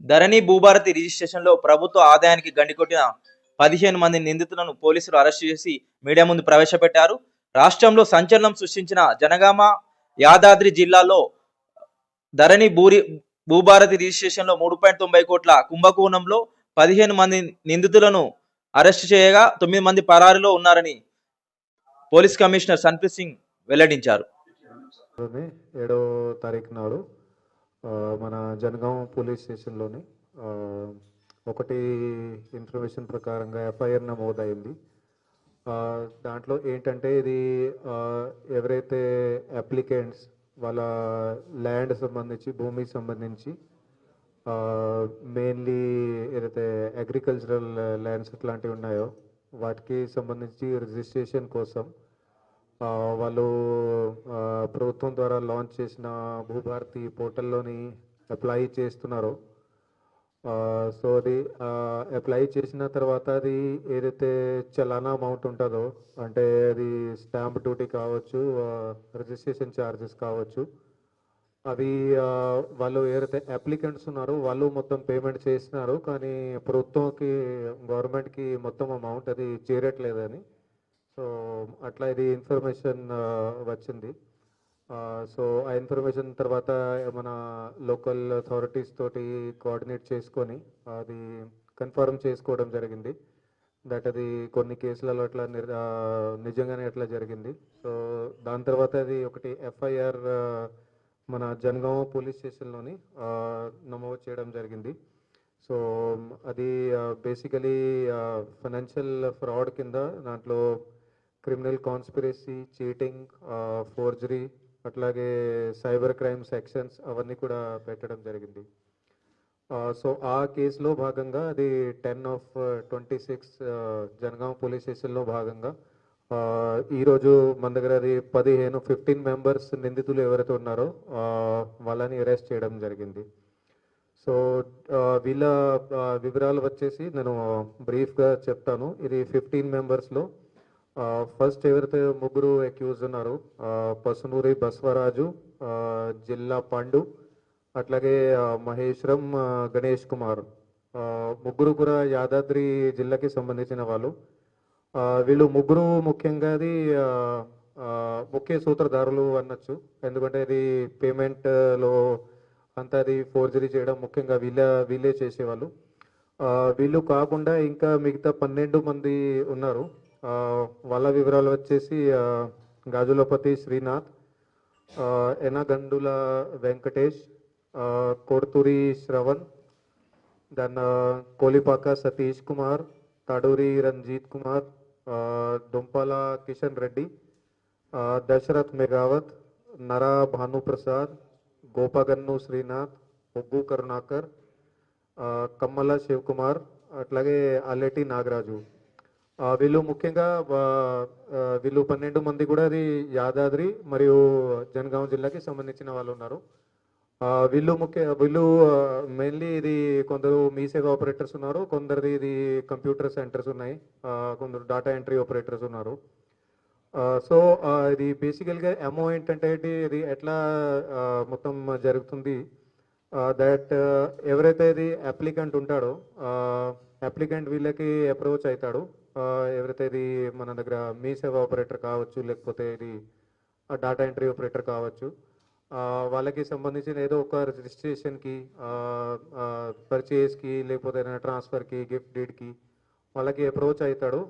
ధరణి భూభారతి రిజిస్ట్రేషన్లో ప్రభుత్వ ఆదాయానికి గండికొట్టిన పదిహేను మంది నిందితులను పోలీసులు అరెస్టు చేసి మీడియా ముందు ప్రవేశపెట్టారు. రాష్ట్రంలో సంచలనం సృష్టించిన జనగామ యాదాద్రి జిల్లాలో ధరణి భూరి భూభారతి రిజిస్ట్రేషన్లో మూడు పాయింట్ తొంభై కోట్ల కుంభకోణంలో పదిహేను మంది నిందితులను అరెస్టు చేయగా తొమ్మిది మంది పరారిలో ఉన్నారని పోలీస్ కమిషనర్ సన్ప్రీత్ సింగ్ వెల్లడించారు. ఏడో తారీఖు నాడు మన జనగాం పోలీస్ స్టేషన్లోని ఒకటి ఇన్ఫర్మేషన్ ప్రకారంగా ఎఫ్ఐఆర్ నమోదైంది. దాంట్లో ఏంటంటే ఇది ఎవరైతే అప్లికెంట్స్ వాళ్ళ ల్యాండ్ సంబంధించి భూమికి సంబంధించి మెయిన్లీ ఏదైతే అగ్రికల్చరల్ ల్యాండ్స్ అట్లాంటివి ఉన్నాయో వాటికి సంబంధించి రిజిస్ట్రేషన్ కోసం వాళ్ళు ప్రభుత్వం ద్వారా లాంచ్ చేసిన భూభారతి పోర్టల్లోని అప్లై చేస్తున్నారు. సో అది అప్లై చేసిన తర్వాత అది ఏదైతే చలానా అమౌంట్ ఉంటుందో అంటే అది స్టాంప్ డ్యూటీ కావచ్చు రిజిస్ట్రేషన్ ఛార్జెస్ కావచ్చు అవి వాళ్ళు ఏదైతే అప్లికెంట్స్ ఉన్నారో వాళ్ళు మొత్తం పేమెంట్ చేసినారు కానీ ప్రభుత్వంకి గవర్నమెంట్కి మొత్తం అమౌంట్ అది చేరట్లేదని అట్లా ఇది ఇన్ఫర్మేషన్ వచ్చింది. సో ఆ ఇన్ఫర్మేషన్ తర్వాత మన లోకల్ అథారిటీస్ తోటి కోఆర్డినేట్ చేసుకొని అది కన్ఫర్మ్ చేసుకోవడం జరిగింది. దట్ అది కొన్ని కేసులలో అట్లా నిజంగానే అట్లా జరిగింది. సో దాని తర్వాత అది ఒకటి ఎఫ్ఐఆర్ మన జనగామ పోలీస్ స్టేషన్లోని నమోదు చేయడం జరిగింది. సో అది బేసికలీ ఫైనాన్షియల్ ఫ్రాడ్ కింద దాంట్లో క్రిమినల్ కాన్స్పిరసీ చీటింగ్ ఫోర్జరీ అట్లాగే సైబర్ క్రైమ్ సెక్షన్స్ అవన్నీ కూడా పెట్టడం జరిగింది. సో ఆ కేసులో భాగంగా అది ten of twenty six Jangaon police స్టేషన్లో భాగంగా ఈరోజు మన దగ్గర అది పదిహేను ఫిఫ్టీన్ మెంబర్స్ నిందితులు ఎవరైతే ఉన్నారో వాళ్ళని అరెస్ట్ చేయడం జరిగింది. సో వీళ్ళ వివరాలు వచ్చేసి నేను బ్రీఫ్గా చెప్తాను. ఇది ఫిఫ్టీన్ మెంబర్స్లో ఫస్ట్ ఎవరైతే ముగ్గురు అక్యూజ్ ఉన్నారు పసునూరి బస్వరాజు జిల్లా పండు అట్లాగే మహేశ్వరం గణేష్ కుమార్ ముగ్గురు కూడా యాదాద్రి జిల్లాకి సంబంధించిన వాళ్ళు. వీళ్ళు ముగ్గురు ముఖ్యంగా అది ముఖ్య సూత్రధారులు అనొచ్చు. ఎందుకంటే ఇది పేమెంట్లో అంతా అది ఫోర్జరీ చేయడం ముఖ్యంగా వీళ్ళ వీళ్ళే చేసేవాళ్ళు. వీళ్ళు కాకుండా ఇంకా మిగతా పన్నెండు మంది ఉన్నారు. వాళ్ళ వివరాలు వచ్చేసి ఆ, గాజులపతి శ్రీనాథ్ ఆ, ఎనగండుల వెంకటేష్ ఆ, కొడుతూరి శ్రవణ్ దెన్ కోలిపాక సతీష్ కుమార్ తడూరి రంజిత్ కుమార్ ఆ, దుంపల కిషన్ రెడ్డి ఆ, దశరథ్ మెగావత్ నరా భానుప్రసాద్ గోపగన్ను శ్రీనాథ్ ఒగ్గు కరుణాకర్ ఆ, కమ్మల శివకుమార్ అట్లాగే అల్లెటి నాగరాజు ఆ, వీళ్ళు ముఖ్యంగా వీళ్ళు పన్నెండు మంది కూడా అది యాదాద్రి మరియు జనగాం జిల్లాకి సంబంధించిన వాళ్ళు ఉన్నారు. వీళ్ళు ముఖ్య వీళ్ళు మెయిన్లీ ఇది కొందరు మీ సేవ ఆపరేటర్స్ ఉన్నారు కొందరిది ఇది కంప్యూటర్ సెంటర్స్ ఉన్నాయి. కొందరు డేటా ఎంట్రీ ఆపరేటర్స్ ఉన్నారు. సో ఇది బేసికల్గా ఎమో ఏంటంటే ఇది ఎట్లా మొత్తం జరుగుతుంది దట్ ఎవరైతే ఇది అప్లికెంట్ ఉంటాడో అప్లికెంట్ వీళ్ళకి అప్రోచ్ అవుతాడు ఎవరైతే ఇది మన దగ్గర మీ సేవ ఆపరేటర్ కావచ్చు లేకపోతే ఇది డేటా ఎంట్రీ ఆపరేటర్ కావచ్చు వాళ్ళకి సంబంధించిన ఏదో ఒక రిజిస్ట్రేషన్కి పర్చేస్కి లేకపోతే ఏదైనా ట్రాన్స్ఫర్కి గిఫ్ట్ డీడ్కి వాళ్ళకి అప్రోచ్ అవుతాడు.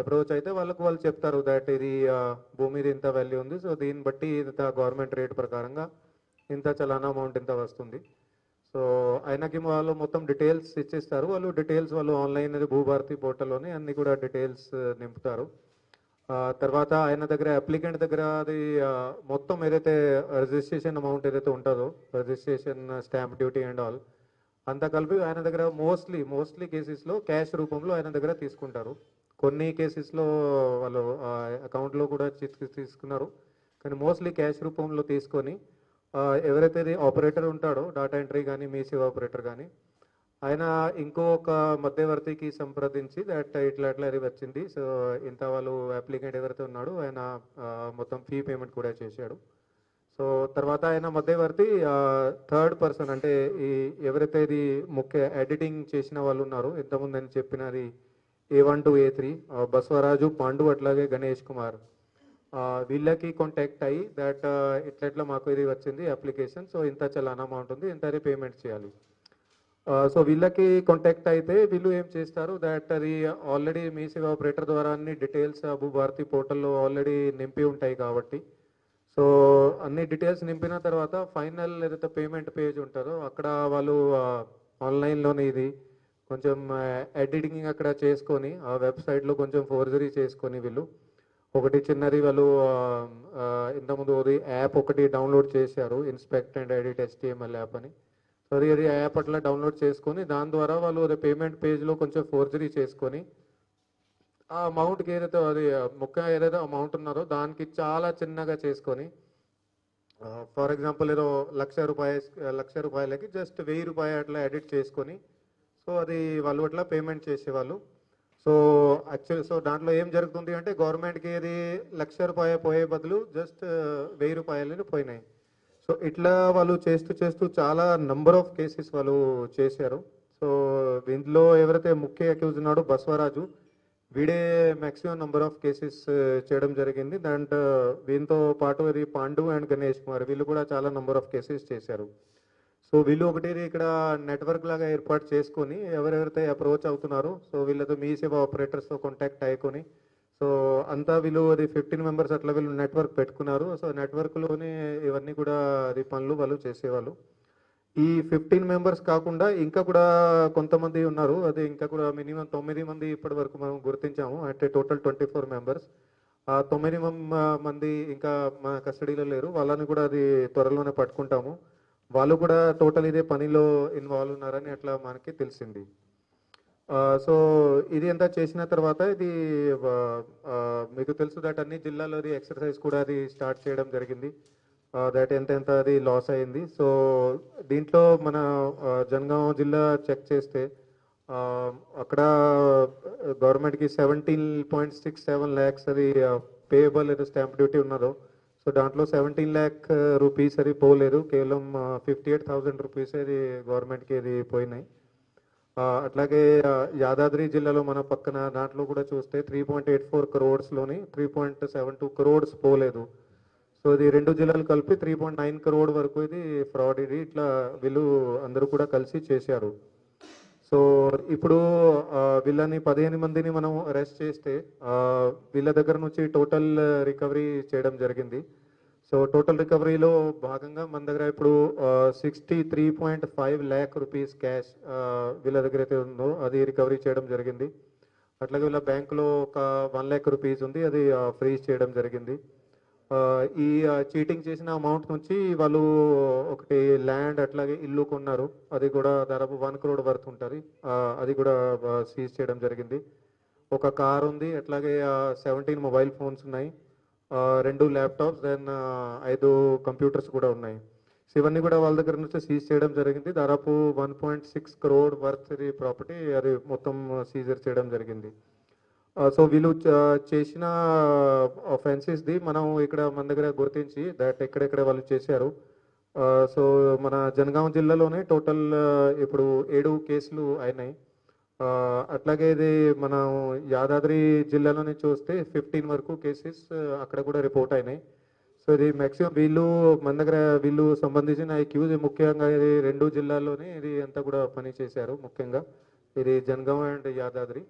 అప్రోచ్ అయితే వాళ్ళకు వాళ్ళు చెప్తారు దట్ ఇది భూమిది ఇంత వాల్యూ ఉంది సో దీన్ని బట్టి ఇంత గవర్నమెంట్ రేట్ ప్రకారంగా ఇంత చలానా అమౌంట్ ఇంత వస్తుంది. సో ఆయనకి వాళ్ళు మొత్తం డీటెయిల్స్ ఇచ్చేస్తారు. వాళ్ళు డీటెయిల్స్ వాళ్ళు ఆన్లైన్ భూభారతి పోర్టల్లోనే అన్ని కూడా డీటెయిల్స్ నింపుతారు. తర్వాత ఆయన దగ్గర అప్లికెంట్ దగ్గర అది మొత్తం ఏదైతే రిజిస్ట్రేషన్ అమౌంట్ ఏదైతే ఉంటుందో registration stamp duty and all అంతా కలిపి ఆయన దగ్గర మోస్ట్లీ మోస్ట్లీ కేసెస్లో క్యాష్ రూపంలో ఆయన దగ్గర తీసుకుంటారు. కొన్ని కేసెస్లో వాళ్ళు అకౌంట్లో కూడా తీసుకున్నారు. కానీ మోస్ట్లీ క్యాష్ రూపంలో తీసుకొని ఎవరైతే ఆపరేటర్ ఉంటాడో డేటా ఎంట్రీ కానీ మీ సేవ ఆపరేటర్ కానీ ఆయన ఇంకొక మధ్యవర్తికి సంప్రదించి దట్ ఇట్లా అట్లా అది వచ్చింది. సో ఇంత వాళ్ళు అప్లికెంట్ ఎవరైతే ఉన్నాడో ఆయన మొత్తం ఫీ పేమెంట్ కూడా చేశాడు. సో తర్వాత ఆయన మధ్యవర్తి థర్డ్ పర్సన్ అంటే ఈ ఎవరైతే ఇది ముఖ్య ఎడిటింగ్ చేసిన వాళ్ళు ఉన్నారో ఇంతకుముందు నేను చెప్పినది A one to A three Basavaraju Pandu అట్లాగే గణేష్ కుమార్. వీళ్ళకి కాంటాక్ట్ అయ్యి దట్ ఇట్లా మాకు ఇది వచ్చింది అప్లికేషన్ సో ఇంత చలానా అమౌంట్ ఉంది ఇంత పేమెంట్ చేయాలి. సో వీళ్ళకి కాంటాక్ట్ అయితే వీళ్ళు ఏం చేస్తారు దట్ అది ఆల్రెడీ మీ సేవ ఆపరేటర్ ద్వారా అన్ని డీటెయిల్స్ అబు భారతి పోర్టల్లో ఆల్రెడీ నింపి ఉంటాయి కాబట్టి. సో అన్ని డీటెయిల్స్ నింపిన తర్వాత ఫైనల్ ఏదైతే పేమెంట్ పేజ్ ఉంటుందో అక్కడ వాళ్ళు ఆన్లైన్లోనే ఇది కొంచెం ఎడిటింగ్ అక్కడ చేసుకొని ఆ వెబ్సైట్లో కొంచెం ఫోర్జరీ చేసుకొని వీళ్ళు ఒకటి చిన్నది వాళ్ళు ఇంతకుముందు అది యాప్ ఒకటి డౌన్లోడ్ చేశారు inspect and edit STML app అని. సో అది అది యాప్ అట్లా డౌన్లోడ్ చేసుకొని దాని ద్వారా వాళ్ళు అది పేమెంట్ పేజ్లో కొంచెం ఫోర్జరీ చేసుకొని ఆ అమౌంట్కి ఏదైతే అది ముఖ్యంగా ఏదైతే అమౌంట్ ఉన్నారో దానికి చాలా చిన్నగా చేసుకొని ఫర్ ఎగ్జాంపుల్ ఏదో లక్ష రూపాయ లక్ష రూపాయలకి జస్ట్ వెయ్యి రూపాయలు అట్లా ఎడిట్ చేసుకొని సో అది వాళ్ళు అట్లా పేమెంట్ చేసేవాళ్ళు. సో యాక్చువల్ సో దాంట్లో ఏం జరుగుతుంది అంటే గవర్నమెంట్కి ఇది లక్ష రూపాయలు పోయే బదులు జస్ట్ వెయ్యి రూపాయలు పోయినాయి. సో ఇట్లా వాళ్ళు చేస్తూ చేస్తూ చాలా నంబర్ ఆఫ్ కేసెస్ వాళ్ళు చేశారు. సో ఇందులో ఎవరైతే ముఖ్య అక్యూజ్ ఉన్నాడో బసవరాజు వీడే మ్యాక్సిమం నంబర్ ఆఫ్ కేసెస్ చేయడం జరిగింది. దాంట్ వీంతో పాటు ఇది పాండు అండ్ గణేష్ కుమార్ వీళ్ళు కూడా చాలా నంబర్ ఆఫ్ కేసెస్ చేశారు. సో వీళ్ళు ఒకటి ఇక్కడ నెట్వర్క్ లాగా ఏర్పాటు చేసుకొని ఎవరెవరితో అప్రోచ్ అవుతున్నారు సో వీళ్ళతో మీ సేవ ఆపరేటర్స్తో కాంటాక్ట్ అయ్యుకొని సో అంతా వీళ్ళు అది ఫిఫ్టీన్ మెంబర్స్ అట్లా వీళ్ళు నెట్వర్క్ పెట్టుకున్నారు. సో నెట్వర్క్లోనే ఇవన్నీ కూడా అది పనులు వాళ్ళు చేసేవాళ్ళు. ఈ ఫిఫ్టీన్ మెంబర్స్ కాకుండా ఇంకా కూడా కొంతమంది ఉన్నారు. అది ఇంకా కూడా మినిమం తొమ్మిది మంది ఇప్పటి వరకు మనం గుర్తించాము. అంటే టోటల్ ట్వంటీ ఫోర్ మెంబర్స్ ఆ తొమ్మిది మంది ఇంకా మా కస్టడీలో లేరు. వాళ్ళని కూడా అది త్వరలోనే పట్టుకుంటాము. వాళ్ళు కూడా టోటల్ ఇదే పనిలో ఇన్వాల్వ్ ఉన్నారని అట్లా మనకి తెలిసింది. సో ఇది అంతా చేసిన తర్వాత ఇది మీకు తెలుసు దట్ అన్ని జిల్లాలో అది ఎక్సర్సైజ్ కూడా అది స్టార్ట్ చేయడం జరిగింది. దట్ ఎంత ఎంత అది లాస్ అయింది. సో దీంట్లో మన జనగాం జిల్లా చెక్ చేస్తే అక్కడ గవర్నమెంట్కి seventeen point six seven lakhs అది పేయబుల్ ఏదో స్టాంప్ డ్యూటీ ఉన్నదో సో దాంట్లో సెవెంటీన్ ల్యాక్ రూపీస్ అది పోలేదు. కేవలం ఫిఫ్టీ ఎయిట్ థౌజండ్ రూపీస్ అది గవర్నమెంట్కి అది పోయినాయి. అట్లాగే యాదాద్రి జిల్లాలో మన పక్కన దాంట్లో కూడా చూస్తే three point eight four క్రోడ్స్లోని three point seven two crores పోలేదు. సో ఇది రెండు జిల్లాలు కలిపి త్రీ పాయింట్ నైన్ క్రోడ్ వరకు ఇది ఫ్రాడ్ ఇది. ఇట్లా వీళ్ళు అందరూ కూడా కలిసి చేశారు. సో ఇప్పుడు వీళ్ళని పదిహేను మందిని మనం అరెస్ట్ చేస్తే వీళ్ళ దగ్గర నుంచి టోటల్ రికవరీ చేయడం జరిగింది. సో టోటల్ రికవరీలో భాగంగా మన దగ్గర ఇప్పుడు sixty three point five lakh rupees cash వీళ్ళ దగ్గర అయితే ఉందో అది రికవరీ చేయడం జరిగింది. అట్లాగే వీళ్ళ బ్యాంకులో ఒక వన్ ల్యాక్ రూపీస్ ఉంది అది ఫ్రీజ్ చేయడం జరిగింది. ఈ చీటింగ్ చేసిన అమౌంట్ నుంచి వాళ్ళు ఒకటి ల్యాండ్ అట్లాగే ఇల్లు కొన్నారు. అది కూడా దాదాపు వన్ క్రోడ్ వర్త్ ఉంటుంది. అది కూడా సీజ్ చేయడం జరిగింది. ఒక కార్ ఉంది అట్లాగే సెవెంటీన్ మొబైల్ ఫోన్స్ ఉన్నాయి. రెండు ల్యాప్టాప్స్ దెన్ ఐదు కంప్యూటర్స్ కూడా ఉన్నాయి. సో ఇవన్నీ కూడా వాళ్ళ దగ్గర నుంచి సీజ్ చేయడం జరిగింది. దాదాపు one point six crore worth property అది మొత్తం సీజర్ చేయడం జరిగింది. సో వీళ్ళు చేసిన offences ది మనం ఇక్కడ మన దగ్గర గుర్తించి దట్ ఎక్కడెక్కడ వాళ్ళు చేశారు. సో మన జనగాం జిల్లాలోనే టోటల్ ఇప్పుడు ఏడు కేసులు అయినాయి. అట్లాగే ఇది మనం యాదాద్రి జిల్లాలోనే చూస్తే ఫిఫ్టీన్ వరకు కేసెస్ అక్కడ కూడా రిపోర్ట్ అయినాయి. సో ఇది మ్యాక్సిమం వీళ్ళు మన దగ్గర వీళ్ళు సంబంధించిన క్యూజ్ ముఖ్యంగా ఇది రెండు జిల్లాల్లోనే ఇది అంతా కూడా పని చేశారు ముఖ్యంగా ఇది జనగాం అండ్ యాదాద్రి.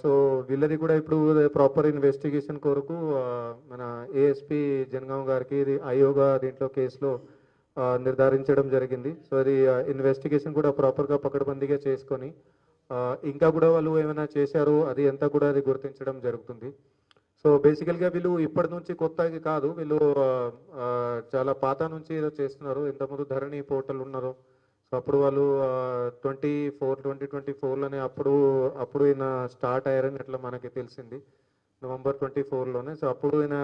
సో వీళ్ళది కూడా ఇప్పుడు ప్రాపర్ ఇన్వెస్టిగేషన్ కొరకు మన ఏఎస్పి జనగాం గారికి ఇది అయోగా దీంట్లో కేసులో నిర్ధారించడం జరిగింది. సో అది ఇన్వెస్టిగేషన్ కూడా ప్రాపర్గా పకడ్బందీగా చేసుకొని ఇంకా కూడా వాళ్ళు ఏమైనా చేశారు అది ఎంత కూడా అది గుర్తించడం జరుగుతుంది. సో బేసికల్గా వీళ్ళు ఇప్పటి నుంచి కొత్తగా కాదు. వీళ్ళు చాలా పాత నుంచి ఏదో చేస్తున్నారు. ఇంతకుముందు ధరణి పోర్టల్ ఉన్నారు సో అప్పుడు వాళ్ళు ట్వంటీ ఫోర్ ట్వంటీ ట్వంటీ ఫోర్లోనే అప్పుడు అప్పుడు ఈయన స్టార్ట్ అయ్యారని అట్లా మనకి తెలిసింది. నవంబర్ ట్వంటీ ఫోర్లోనే సో అప్పుడు ఈయన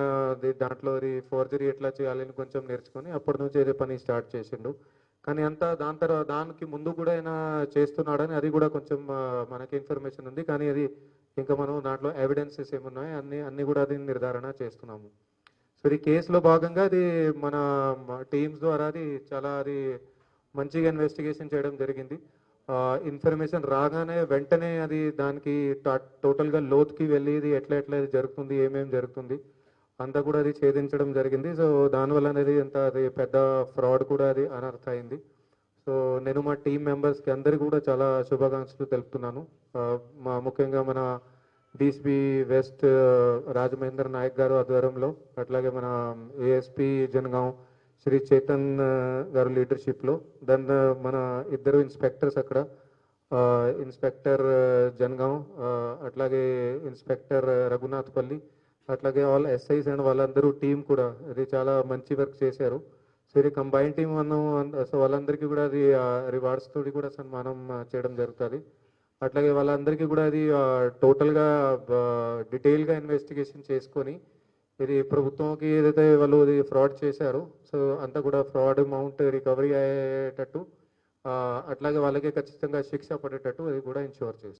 దాంట్లో ఫోర్జరీ ఎట్లా చేయాలని కొంచెం నేర్చుకొని అప్పటి నుంచి ఏదో పని స్టార్ట్ చేసిండు. కానీ అంతా దాని తర్వాత దానికి ముందు కూడా ఆయన చేస్తున్నాడని అది కూడా కొంచెం మనకి ఇన్ఫర్మేషన్ ఉంది. కానీ అది ఇంకా మనం దాంట్లో ఎవిడెన్సెస్ ఏమున్నాయి అన్ని అన్ని కూడా అది నిర్ధారణ చేస్తున్నాము. సో సో ఈ కేసులో భాగంగా అది మన టీమ్స్ ద్వారా అది చాలా అది మంచిగా ఇన్వెస్టిగేషన్ చేయడం జరిగింది. ఇన్ఫర్మేషన్ రాగానే వెంటనే అది దానికి టా- టోటల్గా లోతుకి వెళ్ళి ఇది ఎట్లా ఎట్లా ఇది జరుగుతుంది ఏమేమి జరుగుతుంది అంతా కూడా అది ఛేదించడం జరిగింది. సో దానివల్ల అనేది అంత అది పెద్ద ఫ్రాడ్ కూడా అది అనర్థ అయింది సో నేను మా టీం మెంబర్స్కి అందరికీ కూడా చాలా శుభాకాంక్షలు తెలుపుతున్నాను. మా ముఖ్యంగా మన డిసిపి వెస్ట్ రాజమహేంద్ర నాయక్ గారు ఆధ్వర్యంలో అట్లాగే మన ఏఎస్పి జనగాం శ్రీ చేతన్ గారు లీడర్షిప్లో. దెన్ మన ఇద్దరు ఇన్స్పెక్టర్స్ అక్కడ. ఇన్స్పెక్టర్ ఆ, జనగాం అట్లాగే ఇన్స్పెక్టర్ రఘునాథ్పల్లి అట్లాగే ఆల్ ఎస్ఐస్ అండ్ వాళ్ళందరూ టీం కూడా. అది చాలా మంచి వర్క్ చేశారు. సో ఇది కంబైన్ టీం మనం సో వాళ్ళందరికీ కూడా అది రివార్డ్స్ తోటి కూడా సన్మానం చేయడం జరుగుతుంది. అట్లాగే వాళ్ళందరికీ కూడా అది టోటల్గా డీటెయిల్గా ఇన్వెస్టిగేషన్ చేసుకొని ఇది ప్రభుత్వంకి ఏదైతే వాళ్ళు ఇది ఫ్రాడ్ చేశారో సో అంతా కూడా ఫ్రాడ్ అమౌంట్ రికవరీ అయ్యేటట్టు అట్లాగే వాళ్ళకి ఖచ్చితంగా శిక్ష పడేటట్టు అది కూడా ఇన్షూర్ చేస్తారు.